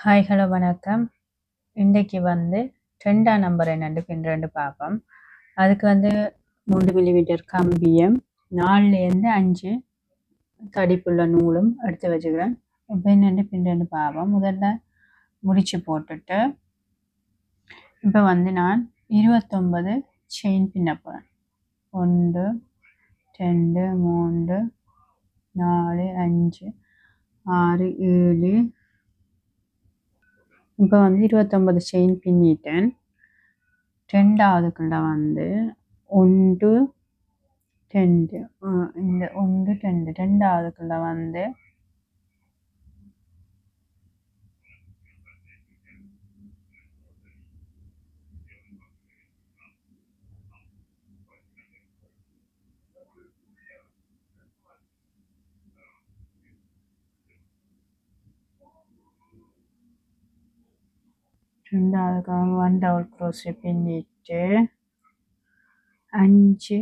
Hi hello வணக்கம். இன்றைக்கு வந்து ரெண்டாம் நம்பர் என்னென்று பின்ரெண்டு பார்ப்போம். அதுக்கு வந்து மூன்று மில்லிமீட்டர் கம்பியும் நாலுலேருந்து அஞ்சு தடிப்புள்ள நூலும் எடுத்து வச்சுக்கிறேன். இப்போ என்னென்று பின்ரெண்டு பார்ப்போம். முதல்ல முடிச்சு போட்டுட்டு இப்போ வந்து நான் இருபத்தொன்பது செயின் பின்ன போகிறேன் ஒன்று ரெண்டு மூன்று நாலு அஞ்சு ஆறு ஏழு இப்போ வந்து இருபத்தொம்பது செயின் பின்னிட்டேன். ரெண்டாவதுக்குள்ள வந்து ஒன்று ரெண்டு. இந்த ஒன்று ரெண்டு. ரெண்டாவதுக்குள்ள வந்து ரெண்டாவது ஒன் டபுள் க்ரோஸு பின்னிட்டு அஞ்சு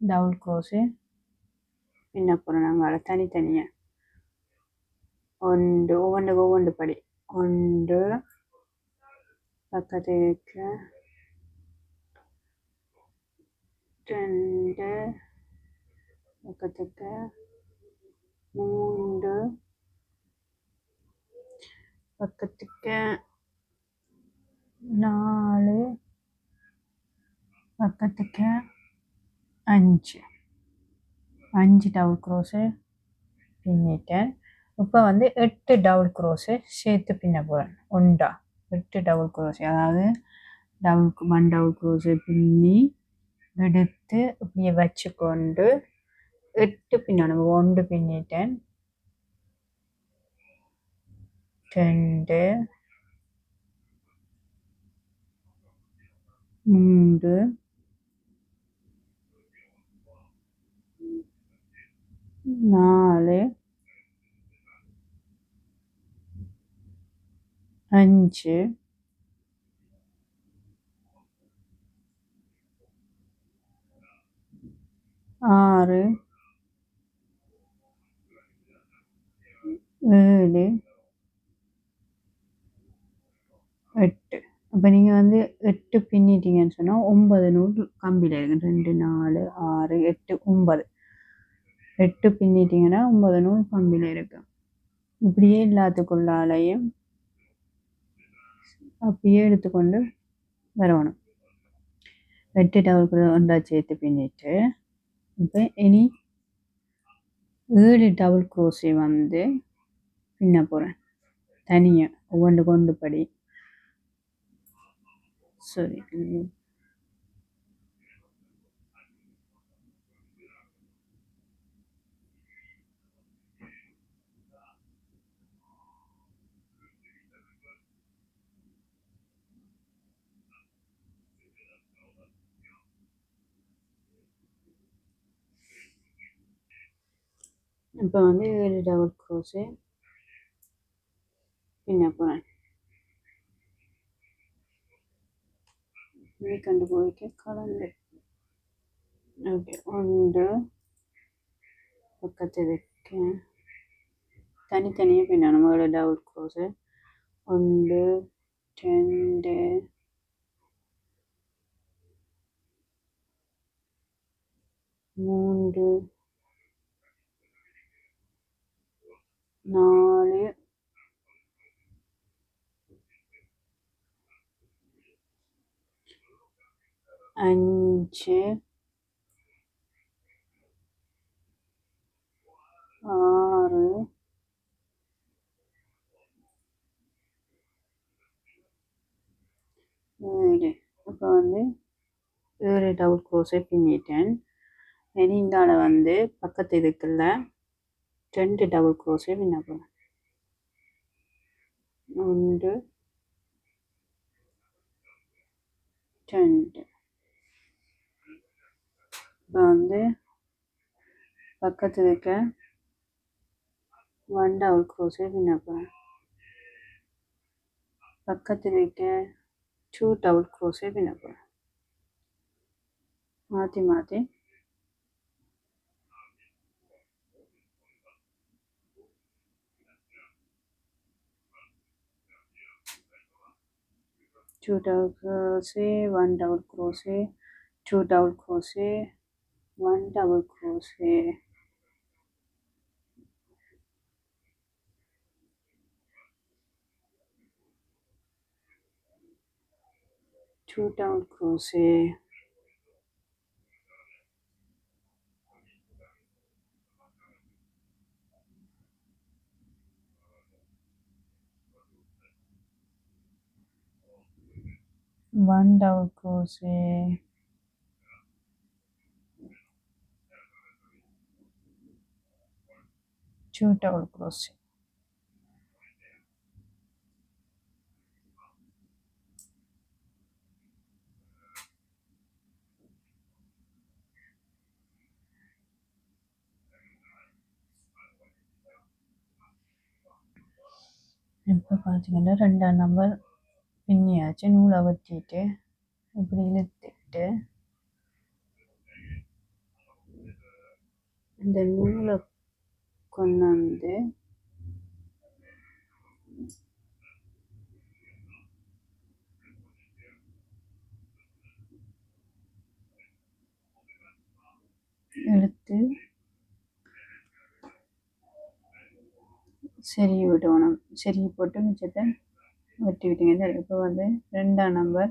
டபுள் க்ரோஸு பின்ன போகிறோம் நாங்கள் தனித்தனியாக ஒன்று ஒவ்வொன்று ஒவ்வொன்று படி ஒன்று பக்கத்துக்கு ரெண்டு பக்கத்துக்கு மூன்று பக்கத்துக்கு நாலு பக்கத்துக்கு அஞ்சு. அஞ்சு டவுல் க்ரோஸு பின்னிட்டேன் இப்போ வந்து எட்டு டவுல் க்ரோஸு சேர்த்து பின்ன போகிறேன் ஒண்டா எட்டு டவுல் க்ரோஸ் அதாவது டவுல் ஒன் டவுல் க்ரோஸு பின்னி எடுத்து இப்படியே வச்சுக்கொண்டு எட்டு பின்னணும் ஒன்று பின்னிட்டேன். ரெண்டு மூன்று நாலு அஞ்சு ஆறு ஏழு எட்டு அப்போ நீங்கள் வந்து எட்டு பின்னிட்டீங்கன்னு சொன்னால் ஒன்பது நூல் கம்பியில் இருக்கு. ரெண்டு நாலு ஆறு எட்டு ஒன்பது. எட்டு பின்னிட்டீங்கன்னா ஒன்பது நூல் கம்பியில் இருக்கு. இப்படியே எல்லாத்துக்குள்ளாலையும் அப்படியே எடுத்துக்கொண்டு வரணும். எட்டு டபுள் ஒன்றா சேர்த்து பின்னிட்டு இப்போ இனி ஏழு டபுள் குரோஸை வந்து பின்ன போகிறேன் தனியாக ஒவ்வொன்று கொண்டு படி. சரி இப்போ வந்து ஏழு டபுள் க்ரோஸு பின்ன போகிறேன் வீக்கெண்டு போயிட்டு கலந்து ஓகே ஒன்று பக்கத்து வைக்கேன் தனித்தனியாக பின்ன நம்மளோட டபுள் க்ரோஸு ஒன்று ரெண்டு. மூன்று. நாலு. அஞ்சு. ஆறு. ஏழு. இப்போ வந்து ஏழு டபுள் க்ரோஸை பின்னிட்டேன் இனி இந்தால வந்து பக்கத்து இதுக்குள்ள ரெண்டு டபுள் க்ரோஸை பின்ன போகிறேன் ஒன்று ரெண்டு. வந்து பக்கத்தில் இருக்க ஒன் டபுள் க்ரோஸே பின்ன போகிறேன் பக்கத்தில் இருக்க டூ டபுள் க்ரோஸே பின்ன போகிறேன் மாற்றி மாற்றி two double crochet one double crochet two double crochet one double crochet. Two double crochet. One double crochet two double crochet இப்போ பார்த்தீங்கன்னா ரெண்டாம் நம்பர் பின்னியாச்சு நூலை வெட்டிட்டு இப்படி இழுத்துட்டு இந்த நூலை கொண்டாந்து எடுத்து சரி விடணும் சரி போட்டு மிச்சத்தை வெட்டி விட்டீங்க இப்போ வந்து ரெண்டாம் நம்பர்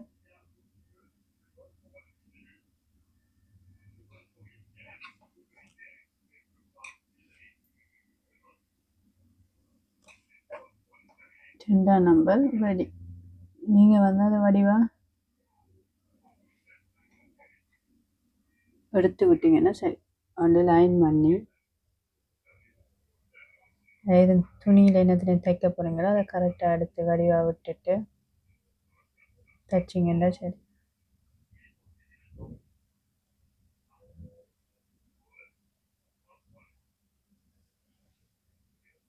ரெண்டாம் நம்பர் ரெடி நீங்கள் வந்து அதை வடிவா எடுத்து விட்டீங்கன்னா சரி. வந்து லைன் பண்ணி எது துணியில் என்னத்துல தைக்க போகிறீங்களோ அதை கரெக்டாக எடுத்து வடிவாக விட்டுட்டு தைச்சிங்கன்னா சரி.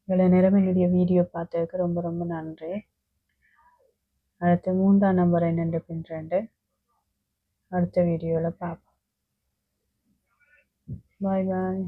இவ்வளோ நேரம் என்னுடைய வீடியோ பார்த்ததுக்கு ரொம்ப ரொம்ப நன்றி. அடுத்து மூன்றாம் நம்பர் என்னென்று பின்னுறேன்ட்டு அடுத்த வீடியோவில் பார்ப்போம். பாய் பாய்